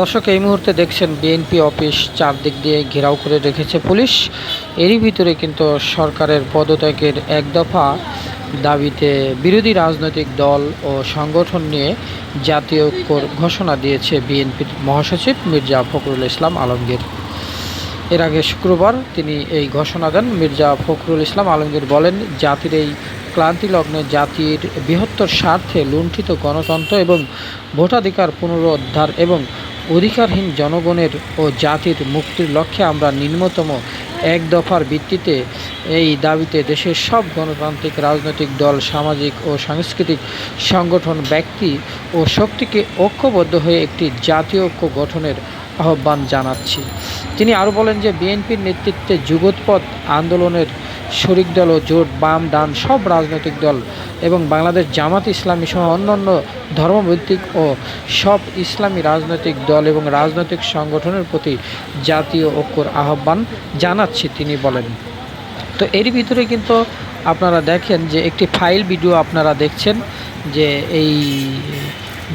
দর্শক, এই মুহূর্তে দেখছেন বিএনপি অফিস চারদিক দিয়ে ঘেরাও করে রেখেছে পুলিশ। এরই ভিতরে কিন্তু সরকারের পদত্যাগের এক দফা দাবিতে বিরোধী রাজনৈতিক দল ও সংগঠন নিয়ে জাতীয় ঘোষণা দিয়েছে বিএনপির মহাসচিব মির্জা ফখরুল ইসলাম আলমগীর। এর আগে শুক্রবার তিনি এই ঘোষণা দেন। মির্জা ফখরুল ইসলাম আলমগীর বলেন, জাতির এই ক্লান্তি লগ্নে জাতির বৃহত্তর স্বার্থে লুণ্ঠিত গণতন্ত্র এবং ভোটাধিকার পুনরুদ্ধার এবং অধিকারহীন জনগণের ও জাতির মুক্তির লক্ষ্যে আমরা নিম্নতম এক দফার ভিত্তিতে এই দাবিতে দেশের সব গণতান্ত্রিক রাজনৈতিক দল, সামাজিক ও সাংস্কৃতিক সংগঠন, ব্যক্তি ও শক্তিকে ঐক্যবদ্ধ হয়ে একটি জাতীয় ঐক্য গঠনের আহ্বান জানাচ্ছি। তিনি আরও বলেন যে, বিএনপির নেতৃত্বে যুগোৎপদ আন্দোলনের শরিক দল ও জোট, বাম, ডান সব রাজনৈতিক দল এবং বাংলাদেশ জামাত ইসলামী সহ অন্যান্য ধর্মভিত্তিক ও সব ইসলামী রাজনৈতিক দল এবং রাজনৈতিক সংগঠনের প্রতি জাতীয় ঐক্যর আহ্বান জানাচ্ছি, তিনি বলেন। তো এর ভিতরে কিন্তু আপনারা দেখেন যে, একটি ফাইল ভিডিও আপনারা দেখছেন যে, এই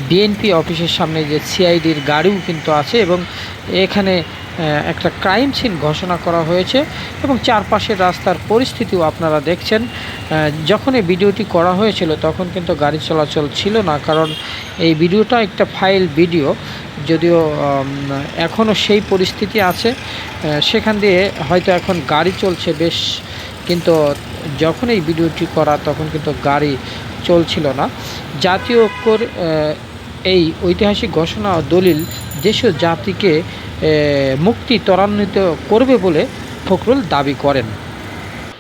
বিএনপি অফিসের সামনে যে সিআইডির গাড়িও কিন্তু আছে এবং এখানে একটা ক্রাইম সিন ঘোষণা করা হয়েছে এবং চারপাশের রাস্তার পরিস্থিতিও আপনারা দেখছেন। যখন এই ভিডিওটি করা হয়েছিল তখন কিন্তু গাড়ি চলাচল ছিল না কারণ এই ভিডিওটা একটা ফাইল ভিডিও। যদিও এখনও সেই পরিস্থিতি আছে। সেখান দিয়ে হয়তো এখন গাড়ি চলছে বেশ কিন্তু যখন এই ভিডিওটি করা তখন কিন্তু গাড়ি চলছিল না। জাতীয় ঐক্যর এই ঐতিহাসিক ঘোষণা ও দলিল দেশীয় জাতিকে মুক্তি ত্বরান্বিত করবে বলে ফখরুল দাবি করেন।